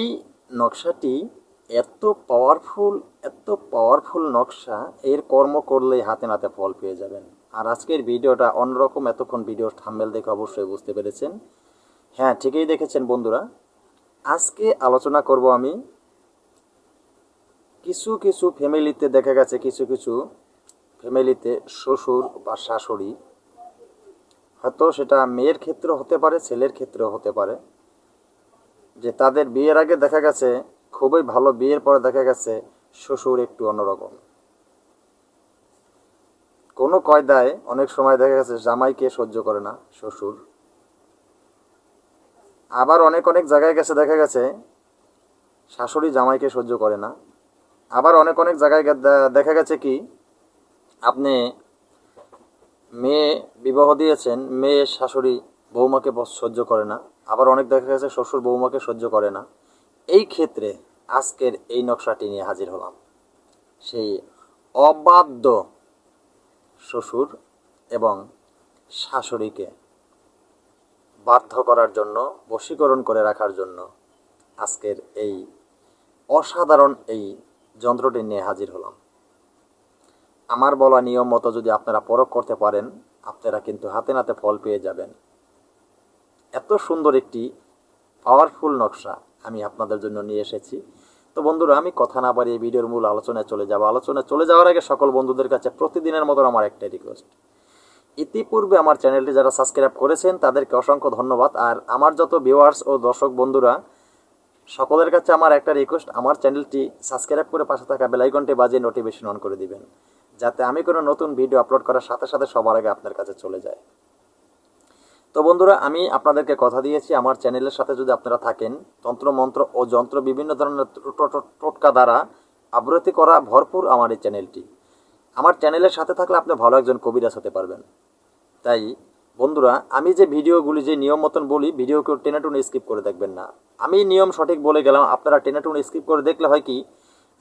এই নকশাটি এত পাওয়ারফুল এত পাওয়ারফুল নকশা, এর কর্ম করলেই হাতে নাতে ফল পেয়ে যাবেন। আর আজকের ভিডিওটা অন্যরকম এতক্ষণ ভিডিওর থাম্বেল দেখে অবশ্যই বুঝতে পেরেছেন। হ্যাঁ ঠিকই দেখেছেন বন্ধুরা। আজকে আলোচনা করব আমি কিছু কিছু ফ্যামিলিতে দেখা গেছে, কিছু কিছু ফ্যামিলিতে শ্বশুর বা শাশুড়ি। হয়তো সেটা মেয়ের ক্ষেত্রে হতে পারে, ছেলের ক্ষেত্রেও হতে পারে। যে তাদের বিয়ের আগে দেখা গেছে, খুবই ভালো বিয়ের পরে দেখা গেছে, শ্বশুর একটু অন্যরকম। কোনো কয়দায় অনেক সময় দেখা গেছে জামাইকে সহ্য করে না, শ্বশুর। আবার অনেক অনেক জায়গায় গেছে দেখা গেছে, শাশুড়ি জামাইকে সহ্য করে না। আবার অনেক অনেক জায়গায় দেখা গেছে কি, আপনি মেয়ে বিবাহ দিয়েছেন, মেয়ে শাশুড়ি বৌমাকে সহ্য করে না। আবার অনেক দেখা গেছে, শ্বশুর বৌমাকে সহ্য করে না। এই ক্ষেত্রে আজকের এই নকশাটি নিয়ে হাজির হলাম। সেই অবাধ্য শ্বশুর এবং শাশুড়িকে বাধ্য করার জন্য, বশীকরণ করে রাখার জন্য আজকের এই অসাধারণ এই যন্ত্রটি নিয়ে হাজির হলাম। আমার বলা নিয়ম মতো যদি আপনারা পরখ করতে পারেন, আপনারা কিন্তু হাতে নাতে ফল পেয়ে যাবেন। এত সুন্দর একটি পাওয়ারফুল নকশা আমি আপনাদের জন্য নিয়ে এসেছি। তো বন্ধুরা, আমি কথা না বাড়িয়ে ভিডিওর মূল আলোচনায় চলে যাব। আলোচনায় চলে যাওয়ার আগে সকল বন্ধুদের কাছে প্রতিদিনের মতন আমার একটাই রিকোয়েস্ট ইতিপূর্বে আমার চ্যানেলটি যারা সাবস্ক্রাইব করেছেন, তাদেরকে অসংখ্য ধন্যবাদ। আর আমার যত ভিউয়ার্স ও দর্শক বন্ধুরা, সকলের কাছে আমার একটা রিকোয়েস্ট আমার চ্যানেলটি সাবস্ক্রাইব করে পাশে থাকা বেলাইকনটি বাজিয়ে নোটিফিকেশন অন করে দিবেন। যাতে আমি কোনো নতুন ভিডিও আপলোড করার সাথে সাথে সবার আগে আপনার কাছে চলে যায়। তো বন্ধুরা, আমি আপনাদেরকে কথা দিয়েছি। আমার চ্যানেলের সাথে যদি আপনারা থাকেন, তন্ত্র, মন্ত্র ও যন্ত্র বিভিন্ন ধরনের টোটকা দ্বারা আবৃত্তি করা ভরপুর আমার এই চ্যানেলটি। আমার চ্যানেলের সাথে থাকলে আপনি ভালো একজন কবিরাজ হতে পারবেন। তাই, বন্ধুরা, আমি যে ভিডিওগুলি, যে নিয়ম মতন বলি, ভিডিও কেউ টেনে টুনে স্কিপ করে দেখবেন না। আমি নিয়ম সঠিক বলে গেলাম, আপনারা টেনে টুনে স্কিপ করে দেখলে হয় কি,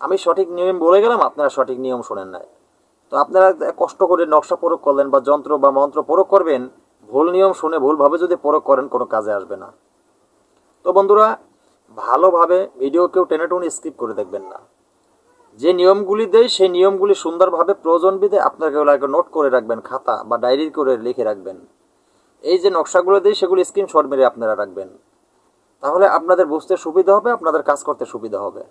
আমি সঠিক নিয়ম বলে গেলাম, আপনারা সঠিক নিয়ম শোনেন নাই। তো আপনারা কষ্ট করে নকশা প্রয়োগ করলেন বা যন্ত্র বা মন্ত্র প্রয়োগ করবেন ভুল নিয়ম শুনে ভুলভাবে যদি প্রয়োগ করেন, কোনো কাজে আসবে না। তো বন্ধুরা, ভালোভাবে ভিডিও কেউ টেনে টুনে স্কিপ করে দেখবেন না। যে নিয়মগুলি দেয় সেই নিয়মগুলি সুন্দরভাবে প্রয়োজন বিধে আপনাকে নোট করে রাখবেন, খাতা বা ডায়েরি করে লিখে রাখবেন। এই যে নকশাগুলো দিই, সেগুলি স্ক্রিনশট মেরে আপনারা রাখবেন। তাহলে আপনাদের বুঝতে সুবিধা হবে, আপনাদের কাজ করতে সুবিধা হবে।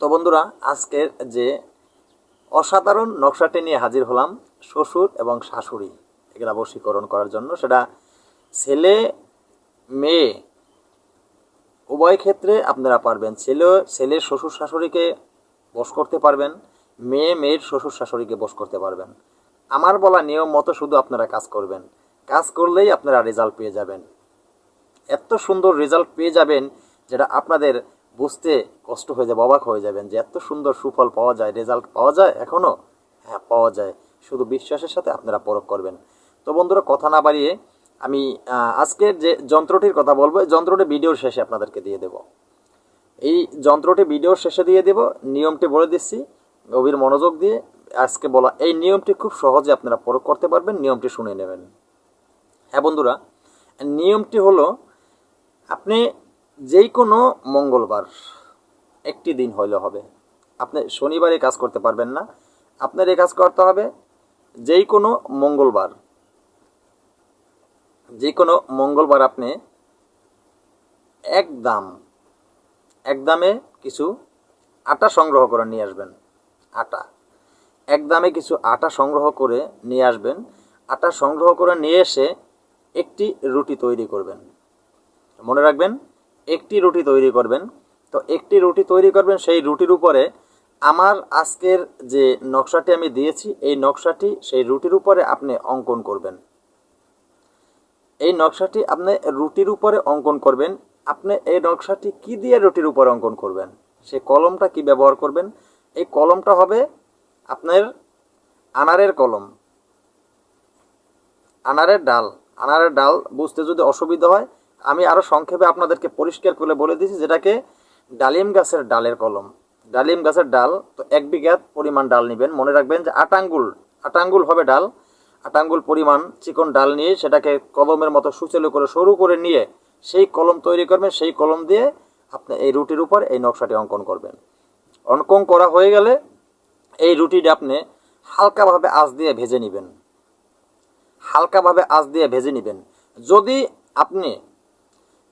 তো বন্ধুরা, আজকের যে অসাধারণ নকশাটি নিয়ে হাজির হলাম শ্বশুর এবং শাশুড়ি। এগুলা বশীকরণ করার জন্য। সেটা ছেলে, মেয়ে, উভয় ক্ষেত্রে আপনারা পারবেন। ছেলে, ছেলের শ্বশুর শাশুড়িকে বশ করতে পারবেন, মেয়ে, মেয়ের শ্বশুর শাশুড়িকে বশ করতে পারবেন। আমার বলা নিয়ম মতো শুধু আপনারা কাজ করবেন। কাজ করলেই আপনারা রেজাল্ট পেয়ে যাবেন। এত সুন্দর রেজাল্ট পেয়ে যাবেন যেটা আপনাদের বুঝতে কষ্ট হয়ে যাবে, অবাক হয়ে যাবেন যে এত সুন্দর সুফল পাওয়া যায়, রেজাল্ট পাওয়া যায় এখনও হ্যাঁ পাওয়া যায়। শুধু বিশ্বাসের সাথে আপনারা পরখ করবেন। তো বন্ধুরা, কথা না বাড়িয়ে আমি আজকের যে যন্ত্রটির কথা বলব, এই যন্ত্রটি ভিডিওর শেষে আপনাদেরকে দিয়ে দেব। এই যন্ত্রটি ভিডিওর শেষে দিয়ে দেব, নিয়মটি বলে দিচ্ছি, গভীর মনোযোগ দিয়ে আজকে বলা, এই নিয়মটি খুব সহজে আপনারা প্রয়োগ করতে পারবেন, নিয়মটি শুনে নেবেন। হ্যাঁ বন্ধুরা, নিয়মটি হলো, আপনি যেই কোনো মঙ্গলবার, একটি দিন হইলে হবে। আপনি শনিবারে কাজ করতে পারবেন না, আপনার এই কাজ করতে হবে যেই কোনো মঙ্গলবার যে কোনো মঙ্গলবার আপনি একদম, একদামে কিছু আটা সংগ্রহ করে নিয়ে আসবেন, আটা। একদামে কিছু আটা সংগ্রহ করে নিয়ে আসবেন, আটা সংগ্রহ করে নিয়ে এসে একটি রুটি তৈরি করবেন। মনে রাখবেন, একটি রুটি তৈরি করবেন। তো একটি রুটি তৈরি করবেন, সেই রুটির উপরে আমার আজকের যে নকশাটি আমি দিয়েছি, এই নকশাটি সেই রুটির উপরে আপনি অঙ্কন করবেন। এই নকশাটি আপনি রুটির উপরে অঙ্কন করবেন। আপনি এই নকশাটি কি দিয়ে রুটির উপরে অঙ্কন করবেন? সে কলমটা কি ব্যবহার করবেন? এই কলমটা হবে আপনার আনারের কলম। আনারের ডাল। আনারের ডাল বুঝতে যদি অসুবিধা হয়, আমি আরও সংক্ষেপে আপনাদেরকে পরিষ্কার করে বলে দিয়েছি, যেটাকে ডালিম গাছের ডালের কলম। ডালিম গাছের ডাল, তো এক বিঘা পরিমাণ ডাল নেবেন। মনে রাখবেন যে আট আঙ্গুল আট আঙ্গুল হবে ডাল। আট আঙ্গুল পরিমাণ চিকন ডাল নিয়ে সেটাকে কলমের মতো সুচালু করে সরু করে নিয়ে সেই কলম তৈরি করবেন, সেই কলম দিয়ে আপনি এই রুটির উপর এই নকশাটি অঙ্কন করবেন। অঙ্কন করা হয়ে গেলে এই রুটিটা আপনি হালকাভাবে আঁচ দিয়ে ভেজে নেবেন। হালকাভাবে আঁচ দিয়ে ভেজে নেবেন। যদি আপনি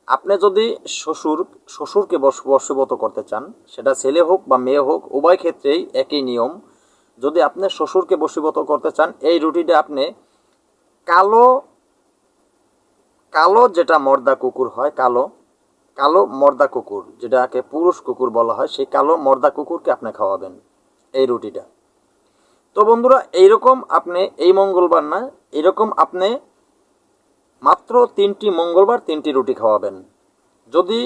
আপনি যদি শ্বশুর, শ্বশুরকে বশ- বশীভূত করতে চান, সেটা ছেলে হোক বা মেয়ে হোক, উভয় ক্ষেত্রেই একই নিয়ম। যদি আপনি শ্বশুরকে বশীভূত করতে চান, এই রুটিটা আপনি কালো কালো যেটা মর্দা কুকুর হয়, কালো কালো মর্দা কুকুর, যেটাকে পুরুষ কুকুর বলা হয়, সেই কালো মর্দা কুকুরকে আপনি খাওয়াবেন এই রুটিটা। তো বন্ধুরা, এইরকম আপনি এই মঙ্গলবার না এরকম আপনি মাত্র তিনটি মঙ্গলবার তিনটি রুটি খাওয়াবেন। যদি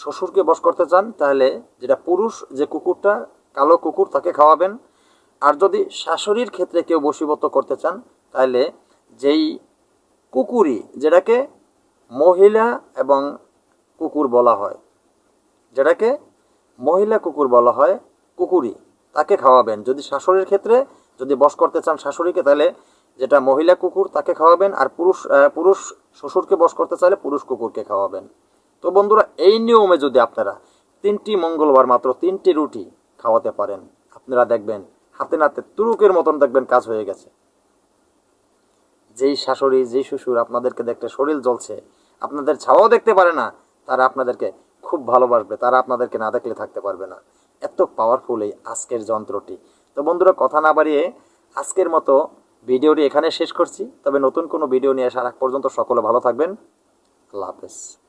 শ্বশুরকে বস করতে চান, তাহলে যেটা পুরুষ যে কুকুরটা, কালো কুকুর, তাকে খাওয়াবেন। আর যদি শাশুড়ির ক্ষেত্রে কেউ বশীভূত করতে চান, তাহলে যেই কুকুরি যেটাকে মহিলা এবং কুকুর বলা হয়, যেটাকে মহিলা কুকুর বলা হয় কুকুরি তাকে খাওয়াবেন। যদি শাশুড়ির ক্ষেত্রে যদি বস করতে চান শাশুড়িকে, তাহলে যেটা মহিলা কুকুর, তাকে খাওয়াবেন। আর পুরুষ পুরুষ শ্বশুরকে বস করতে চাইলে পুরুষ কুকুরকে খাওয়াবেন। তো বন্ধুরা, এই নিয়মে যদি আপনারা তিনটি মঙ্গলবার মাত্র তিনটি রুটি খাওয়াতে পারেন, আপনারা দেখবেন হাতে নাতে তুরুকের মতন দেখবেন কাজ হয়ে গেছে। যেই শাশুড়ি, যেই শ্বশুর আপনাদেরকে দেখতে শরীর জ্বলছে, আপনাদের ছাওয়াও দেখতে পারে না, তারা আপনাদেরকে খুব ভালোবাসবে, তারা আপনাদেরকে না দেখলে থাকতে পারবে না। এত পাওয়ারফুল এই আজকের যন্ত্রটি। তো বন্ধুরা, কথা না বাড়িয়ে আজকের মতো ভিডিওটি এখানে শেষ করছি। তবে নতুন কোনো ভিডিও নিয়ে আসার আগ পর্যন্ত সকলে ভালো থাকবেন। আল্লাহ হাফেজ।